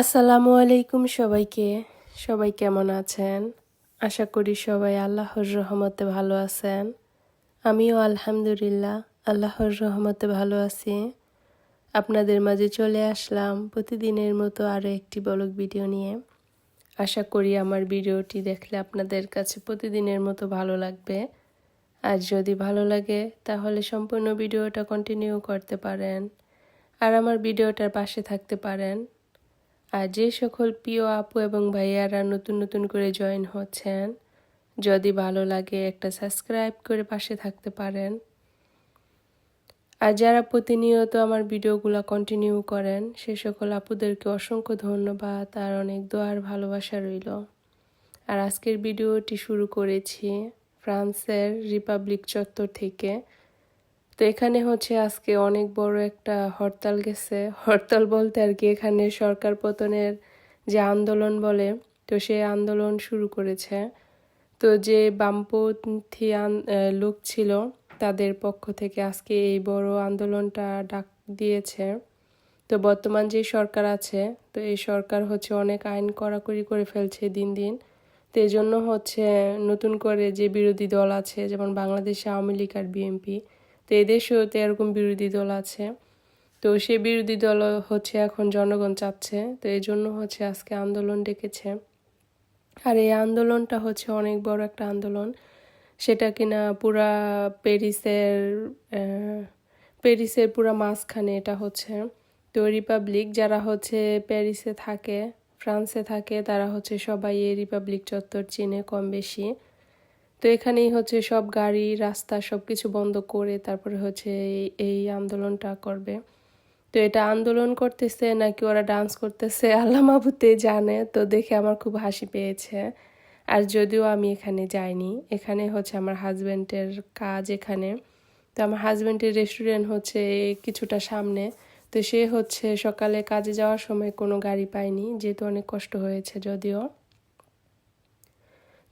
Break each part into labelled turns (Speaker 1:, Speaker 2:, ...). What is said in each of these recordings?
Speaker 1: আসসালামু আলাইকুম সবাইকে। সবাই কেমন আছেন? আশা করি সবাই আল্লাহর রহমতে ভালো আছেন। আমিও আলহামদুলিল্লাহ আল্লাহর রহমতে ভালো আছি। আপনাদের মাঝে চলে আসলাম প্রতিদিনের মতো আরও একটি বলক ভিডিও নিয়ে। আশা করি আমার ভিডিওটি দেখলে আপনাদের কাছে প্রতিদিনের মতো ভালো লাগবে। আর যদি ভালো লাগে, তাহলে সম্পূর্ণ ভিডিওটা কন্টিনিউ করতে পারেন। আর আমার ভিডিওটার পাশে থাকতে পারেন। আর যে সকল প্রিয় আপু এবং ভাইয়ারা নতুন নতুন করে জয়েন হচ্ছেন, যদি ভালো লাগে একটা সাবস্ক্রাইব করে পাশে থাকতে পারেন। আর যারা প্রতিনিয়ত আমার ভিডিওগুলো কন্টিনিউ করেন, সে সকল আপুদেরকে অসংখ্য ধন্যবাদ আর অনেক দোয়ার ভালোবাসা রইল। আর আজকের ভিডিওটি শুরু করেছি ফ্রান্সের রিপাবলিক চত্বর থেকে। তো এখানে হচ্ছে আজকে অনেক বড় একটা হরতাল গেছে। হরতাল বলতে আর কি এখানে সরকার পতনের যে আন্দোলন বলে, তো সে আন্দোলন শুরু করেছে। তো যে বামপন্থী লোক ছিল, তাদের পক্ষ থেকে আজকে এই বড় আন্দোলনটা ডাক দিয়েছে। তো বর্তমান যে সরকার আছে, তো এই সরকার হচ্ছে অনেক আইন কড়াকড়ি করে ফেলছে দিন দিন। তো এই জন্য হচ্ছে নতুন করে যে বিরোধী দল আছে, যেমন বাংলাদেশে আওয়ামী লীগ আর বিএনপি তো এদেশেও তো এরকম বিরোধী দল আছে। তো সে বিরোধী দল হচ্ছে এখন জনগণ চাচ্ছে। তো এই জন্য হচ্ছে আজকে আন্দোলন ডেকেছে। আর এই আন্দোলনটা হচ্ছে অনেক বড় একটা আন্দোলন। সেটা কিনা পুরা প্যারিসের প্যারিসের পুরা মাঝখানে এটা হচ্ছে। তো রিপাবলিক যারা হচ্ছে প্যারিসে থাকে, ফ্রান্সে থাকে, তারা হচ্ছে সবাই এই রিপাবলিক চত্বর চিনে কম বেশি। তো এখানেই হচ্ছে সব গাড়ি, রাস্তা সব কিছু বন্ধ করে তারপরে হচ্ছে এই আন্দোলনটা করবে। তো এটা আন্দোলন করতেছে নাকি ওরা ডান্স করতেছে? আল্লাহ মাহবুতে জানে। তো দেখে আমার খুব হাসি পেয়েছে। আর যদিও আমি এখানে যাইনি, এখানে হচ্ছে আমার হাজব্যান্ডের কাজ এখানে। তো আমার হাজব্যান্ডের রেস্টুরেন্ট হচ্ছে কিছুটা সামনে। তো সে হচ্ছে সকালে কাজে যাওয়ার সময় কোনো গাড়ি পায়নি, যেহেতু অনেক কষ্ট হয়েছে যদিও।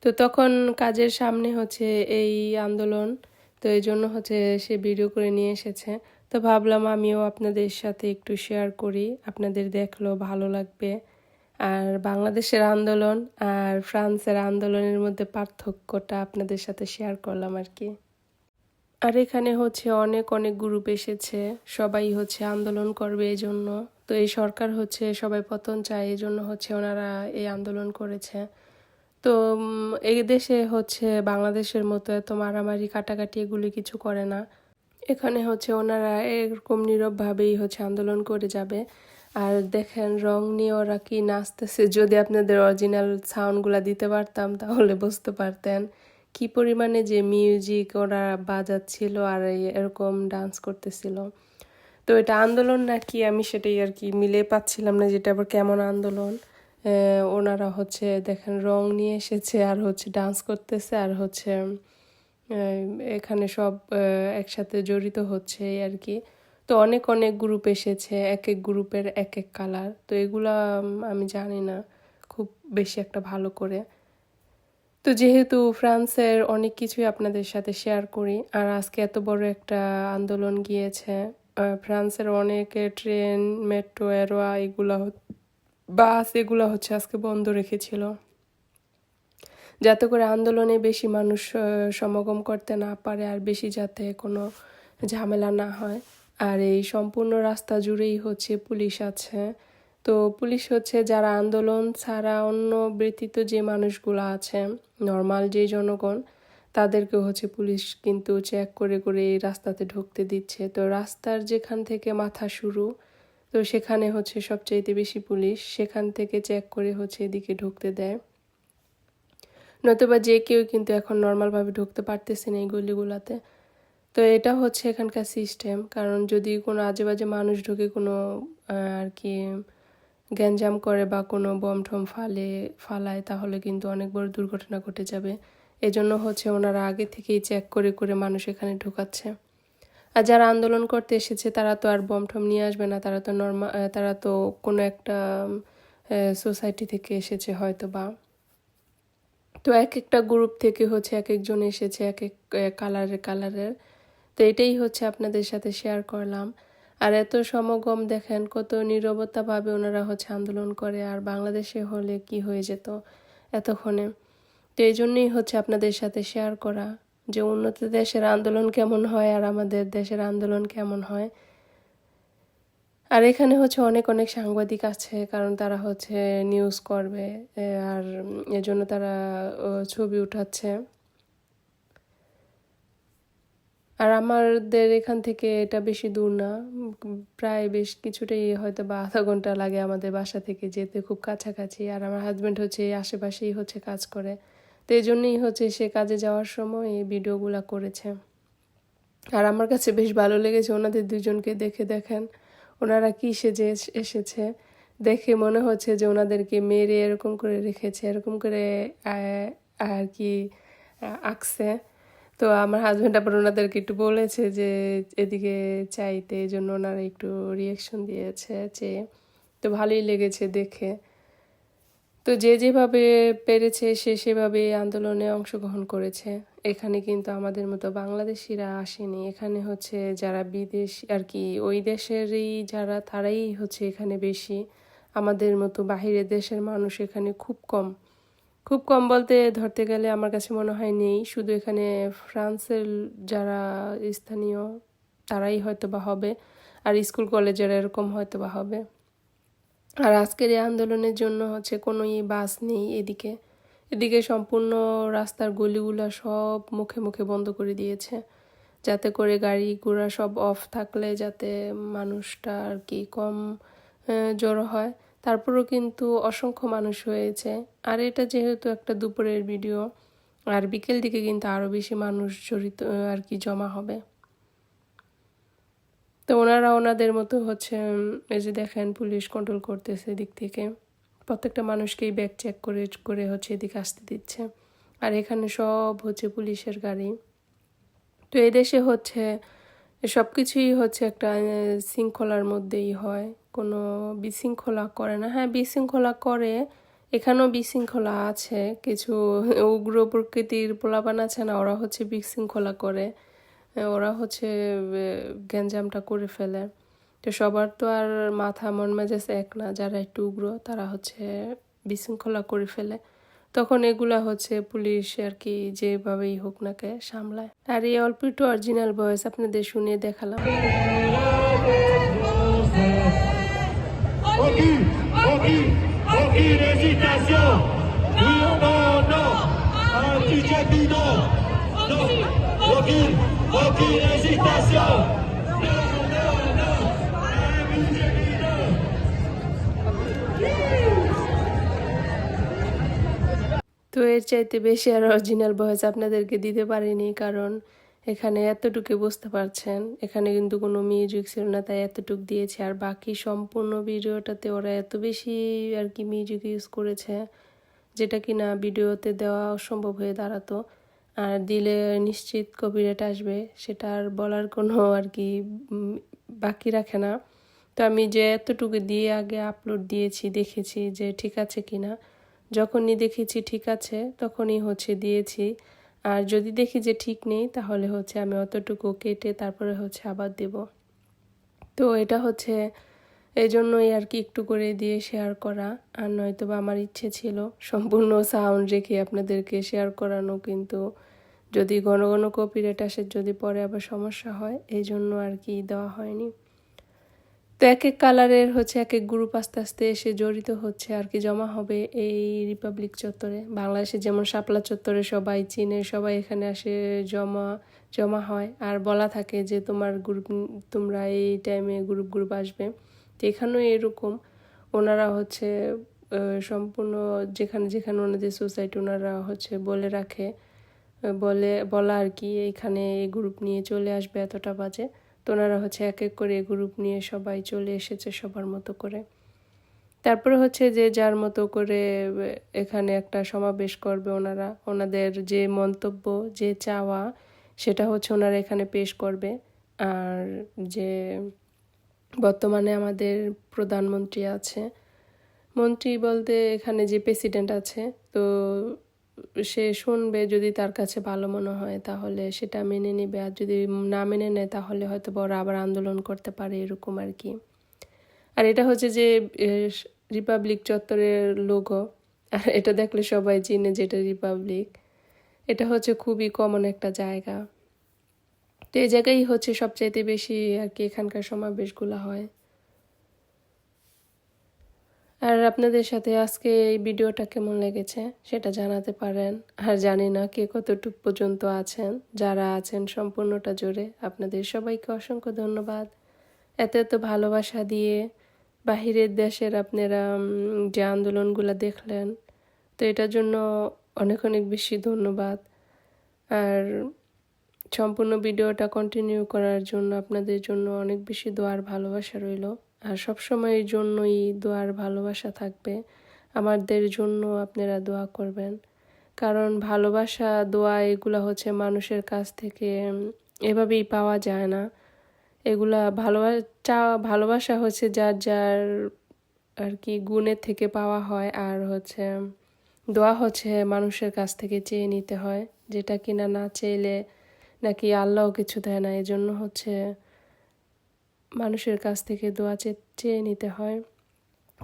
Speaker 1: তো তখন কাজের সামনে হচ্ছে এই আন্দোলন, তো এই জন্য হচ্ছে সে ভিডিও করে নিয়ে এসেছে। তো ভাবলাম আমিও আপনাদের সাথে একটু শেয়ার করি, আপনাদের দেখল ভালো লাগবে। আর বাংলাদেশের আন্দোলন আর ফ্রান্সের আন্দোলনের মধ্যে পার্থক্যটা আপনাদের সাথে শেয়ার করলাম আর কি। আর এখানে হচ্ছে অনেক অনেক গ্রুপ এসেছে, সবাই হচ্ছে আন্দোলন করবে এই জন্য। তো এই সরকার হচ্ছে সবাই পতন চায়, এই জন্য হচ্ছে ওনারা এই আন্দোলন করেছে। তো এই দেশে হচ্ছে বাংলাদেশের মতো এত মারামারি, কাটাকাটি এগুলি কিছু করে না। এখানে হচ্ছে ওনারা এরকম নীরবভাবেই হচ্ছে আন্দোলন করে যাবে। আর দেখেন রং নিয়ে ওরা কি নাচতেছে। যদি আপনাদের অরিজিনাল সাউন্ডগুলো দিতে পারতাম, তাহলে বুঝতে পারতেন কি পরিমাণে যে মিউজিক ওরা বাজাচ্ছিল আর এরকম ডান্স করতেছিল। তো এটা আন্দোলন নাকি আমি সেটাই আর কি মিলে পাচ্ছিলাম না যেটা আবার কেমন আন্দোলন। ওনারা হচ্ছে দেখেন রং নিয়ে এসেছে, আর হচ্ছে ডান্স করতেছে, আর হচ্ছে এখানে সব একসাথে জড়িত হচ্ছে আর কি। তো অনেক অনেক গ্রুপ এসেছে এক এক গ্রুপের এক এক কালার তো এগুলা আমি জানি না, খুব বেশি একটা ভালো করে। তো যেহেতু ফ্রান্সের অনেক কিছুই আপনাদের সাথে শেয়ার করি, আর আজকে এত বড় একটা আন্দোলন গিয়েছে ফ্রান্সের অনেক ট্রেন মেট্রো এরোয়া এগুলো বাস এগুলো হচ্ছে আজকে বন্ধ রেখেছিল। যাতে করে আন্দোলনে বেশি মানুষ সমাগম করতে না পারে আর বেশি যাতে কোনো ঝামেলা না হয়। আর এই সম্পূর্ণ রাস্তা জুড়েই হচ্ছে পুলিশ আছে। তো পুলিশ হচ্ছে যারা আন্দোলন ছাড়া অন্য ব্যতীত যে মানুষগুলো আছে নর্মাল যে জনগণ, তাদেরকে হচ্ছে পুলিশ কিন্তু চেক করে করে এই রাস্তাতে ঢুকতে দিচ্ছে। তো রাস্তার যেখান থেকে মাথা শুরু তো সেখানে হচ্ছে সবচাইতে বেশি পুলিশ সেখান থেকে চেক করে হচ্ছে এদিকে ঢুকতে দেয়। নতুবা যে কেউ কিন্তু এখন নর্মালভাবে ঢুকতে পারতেছে না এই গলিগুলাতে। তো এটা হচ্ছে এখানকার সিস্টেম। কারণ যদি কোনো আজে বাজে মানুষ ঢুকে কোনো আর কি, গ্যাঞ্জাম করে বা কোনো বম ঠম ফালে, ফালায়, তাহলে কিন্তু অনেক বড় দুর্ঘটনা ঘটে যাবে। এজন্য হচ্ছে ওনারা আগে থেকেই চেক করে করে মানুষ এখানে ঢুকাচ্ছে। আর যারা আন্দোলন করতে এসেছে, তারা তো আর বম ঠম নিয়ে আসবে না। তারা তো নর্মা তারা তো কোনো একটা সোসাইটি থেকে এসেছে হয়তো বা তো এক একটা গ্রুপ থেকে হচ্ছে এক একজন এসেছে, এক এক কালারের কালারের তো এটাই হচ্ছে আপনাদের সাথে শেয়ার করলাম। আর এত সমাগম দেখেন, কত নিরবতাভাবে ওনারা হচ্ছে আন্দোলন করে, আর বাংলাদেশে হলে কি হয়ে যেত এতক্ষণে। তো এই জন্যই হচ্ছে আপনাদের সাথে শেয়ার করা। যে উন্নত দেশের আন্দোলন কেমন হয় আর আমাদের দেশের আন্দোলন কেমন হয়। আর এখানে হচ্ছে অনেক অনেক সাংবাদিক আছে, কারণ তারা হচ্ছে নিউজ করবে আর এজন্য তারা ছবি উঠাচ্ছে। আর আমাদের এখান থেকে এটা বেশি দূর না, প্রায় বেশ কিছুটাই হয়তো বা আধা ঘণ্টা লাগে আমাদের বাসা থেকে যেতে, খুব কাছাকাছি। আর আমার হাজব্যান্ড হচ্ছে আশেপাশেই হচ্ছে কাজ করে। তো এই জন্যই হচ্ছে সে কাজে যাওয়ার সময় এই ভিডিওগুলো করেছে। আর আমার কাছে বেশ ভালো লেগেছে ওনাদের দুজনকে দেখে দেখেন। ওনারা কী সেজে এসেছে দেখে মনে হচ্ছে যে ওনাদেরকে মেরে এরকম করে রেখেছে, এরকম করে আর কি আঁকছে। তো আমার হাজব্যান্ড আবার ওনাদেরকে একটু বলেছে যে এদিকে চাইতে, এই জন্য ওনারা একটু রিয়াকশন দিয়েছে যে তো ভালোই লেগেছে দেখে। তো যে যেভাবে পেরেছে, সে সেভাবে আন্দোলনে অংশগ্রহণ করেছে। এখানে কিন্তু আমাদের মতো বাংলাদেশিরা আসেনি। এখানে হচ্ছে যারা বিদেশ আর কি, ওই দেশেরই যারা, তারাই হচ্ছে এখানে বেশি। আমাদের মতো বাহিরের দেশের মানুষ এখানে খুব কম। খুব কম বলতে ধরতে গেলে আমার কাছে মনে হয় নেই। শুধু এখানে ফ্রান্সের যারা স্থানীয়, তারাই হয়তো বা হবে। আর স্কুল কলেজের এরকম হয়তো বা হবে। আর আজকের এই আন্দোলনের জন্য হচ্ছে কোনো ই বাস নেই এদিকে। এদিকে সম্পূর্ণ রাস্তার গলিগুলো সব মুখে মুখে বন্ধ করে দিয়েছে। যাতে করে গাড়ি ঘোড়া সব অফ থাকলে যাতে মানুষটা আর কি কম জড়ো হয়। তারপরেও কিন্তু অসংখ্য মানুষ হয়েছে। আর এটা যেহেতু একটা দুপুরের ভিডিও, আর বিকেল দিকে কিন্তু আরও বেশি মানুষ জড়িত আর কি জমা হবে। তো ওনারা ওনাদের মতো হচ্ছে এই যে দেখেন পুলিশ কন্ট্রোল করতেছে এদিক থেকে। প্রত্যেকটা মানুষকেই ব্যাগ চেক করে করে হচ্ছে এদিকে আসতে দিচ্ছে। আর এখানে সব হচ্ছে পুলিশের গাড়ি। তো এই দেশে হচ্ছে, সব কিছুই হচ্ছে একটা শৃঙ্খলার মধ্যেই হয়। কোনো বিশৃঙ্খলা করে না। হ্যাঁ বিশৃঙ্খলা করে। এখানেও বিশৃঙ্খলা আছে। কিছু উগ্র প্রকৃতির পোলাপান আছে না, ওরা হচ্ছে বিশৃঙ্খলা করে। ওরা হচ্ছে গ্যাঞ্জামটা করে ফেলে। তো সবার তো আর মাথা মন মেজাজ এক না যারা একটু উগ্র তারা হচ্ছে বিশৃঙ্খলা করে ফেলে। তখন এগুলা হচ্ছে পুলিশ আর কি যেভাবেই হোক না কে সামলায়। আর এই অল্প একটু অরিজিনাল ভয়েস আপনাদের শুনিয়ে দেখালাম।
Speaker 2: Aucune,
Speaker 1: তো এর চাইতে বেশি আর অরিজিনাল ভয়েস আপনাদেরকে দিতে পারিনি, কারণ এখানে এতটুকু বুঝতে পারছেন। এখানে কিন্তু কোনো মিউজিক ছিল না, তাই এতটুক দিয়েছে। আর বাকি সম্পূর্ণ ভিডিওটাতে ওরা এত বেশি আর কি মিউজিক ইউজ করেছে, যেটা কি না ভিডিওতে দেওয়া অসম্ভব হয়ে দাঁড়াতো। আর দিলে নিশ্চিত কপিরাইট আসবে, সেটা আর বলার কোনো আর কি বাকি রাখে না। তো আমি যে এতটুকু দিয়ে আগে আপলোড দিয়েছি, দেখেছি যে ঠিক আছে কি না যখনই দেখেছি ঠিক আছে, তখনই হচ্ছে দিয়েছি। আর যদি দেখি যে ঠিক নেই, তাহলে হচ্ছে আমি অতটুকু কেটে তারপরে হচ্ছে আবার দেব। তো এটা হচ্ছে এই জন্যই আর কি একটু করে দিয়ে শেয়ার করা। আর নয়তো বা আমার ইচ্ছে ছিল সম্পূর্ণ সাউন্ড রেখে আপনাদেরকে শেয়ার করানো, কিন্তু যদি ঘন ঘন কপিরাইট আসে, যদি পরে আবার সমস্যা হয় এই জন্য আর কি দেওয়া হয়নি। তো এক এক কালারের হচ্ছে, এক এক গ্রুপ আস্তে আস্তে এসে জড়িত হচ্ছে, আর কি জমা হবে এই রিপাবলিক চত্বরে। বাংলাদেশে যেমন শাপলা চত্বরে সবাই চীনে, সবাই এখানে আসে জমা জমা হয়। আর বলা থাকে যে তোমার গ্রুপ তোমরা এই টাইমে গ্রুপ গ্রুপ আসবে। তো এখানেও এরকম ওনারা হচ্ছে সম্পূর্ণ যেখানে যেখানে ওনাদের সোসাইটি ওনারা হচ্ছে বলে রাখে, বলে, বলা আর কি, এখানে এই গ্রুপ নিয়ে চলে আসবে এতটা বাজে। তো ওনারা হচ্ছে এক এক করে গ্রুপ নিয়ে সবাই চলে এসেছে সবার মতো করে। তারপরে হচ্ছে যে যার মতো করে এখানে একটা সমাবেশ করবে ওনারা। ওনাদের যে মন্তব্য, যে চাওয়া, সেটা হচ্ছে ওনারা এখানে পেশ করবে। আর যে বর্তমানে আমাদের প্রধানমন্ত্রী আছে। মন্ত্রী বলতে এখানে যে প্রেসিডেন্ট আছে, তো সে শুনবে যদি তার কাছে ভালো মনে হয়, তাহলে সেটা মেনে নেবে। আর যদি না মেনে নেয়, তাহলে হয়তো বড় আবার আন্দোলন করতে পারে, এরকম আর কি। আর এটা হচ্ছে যে রিপাবলিক চত্বরের লোগো আর এটা দেখলে সবাই চিনে যে এটা রিপাবলিক এটা হচ্ছে খুবই কমন একটা জায়গা। তো এই জায়গায় হচ্ছে সবচাইতে বেশি আর কি এখানকার সমাবেশগুলো হয়। আর আপনাদের সাথে আজকে এই ভিডিওটা কেমন লেগেছে সেটা জানাতে পারেন। আর জানি না কে কতটুক পর্যন্ত আছেন, যারা আছেন সম্পূর্ণটা জুড়ে। আপনাদের সবাইকে অসংখ্য ধন্যবাদ। এত এত ভালোবাসা দিয়ে বাহিরের দেশের আপনারা যে আন্দোলনগুলো দেখলেন, তো এটার জন্য অনেক অনেক বেশি ধন্যবাদ। আর সম্পূর্ণ ভিডিওটা কন্টিনিউ করার জন্য আপনাদের জন্য অনেক বেশি দোয়ার ভালোবাসা রইল। আর সবসময় এই জন্যই দোয়ার ভালোবাসা থাকবে। আমাদের জন্য আপনারা দোয়া করবেন। কারণ ভালোবাসা, দোয়া এগুলা হচ্ছে মানুষের কাছ থেকে এভাবেই পাওয়া যায় না। এগুলা ভালোবাসা ভালোবাসা হচ্ছে যার যার আর কি গুণের থেকে পাওয়া হয়। আর হচ্ছে দোয়া হচ্ছে মানুষের কাছ থেকে চেয়ে নিতে হয়। যেটা কিনা না চেয়েলে নাকি আল্লাহ কিছু দেয় না? এই জন্য হচ্ছে মানুষের কাছ থেকে দোয়া চেয়ে নিতে হয়।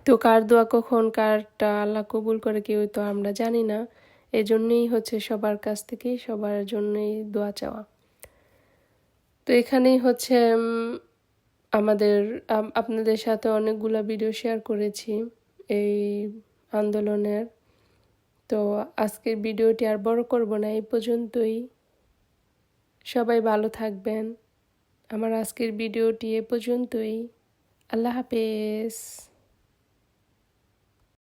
Speaker 1: তো কার দোয়া কখন, কারটা আল্লাহ কবুল করে কেউ তো আমরা জানি না। এই জন্যই হচ্ছে সবার কাছ থেকেই, সবার জন্যই দোয়া চাওয়া। তো এখানেই হচ্ছে আমাদের আপনাদের সাথে অনেকগুলো ভিডিও শেয়ার করেছি এই আন্দোলনের। তো আজকের ভিডিওটি আর বড় করব না, এই পর্যন্তই। সবাই ভালো থাকবেন। আমার আজকের ভিডিওটি এ পর্যন্তই। আল্লাহ হাফেজ।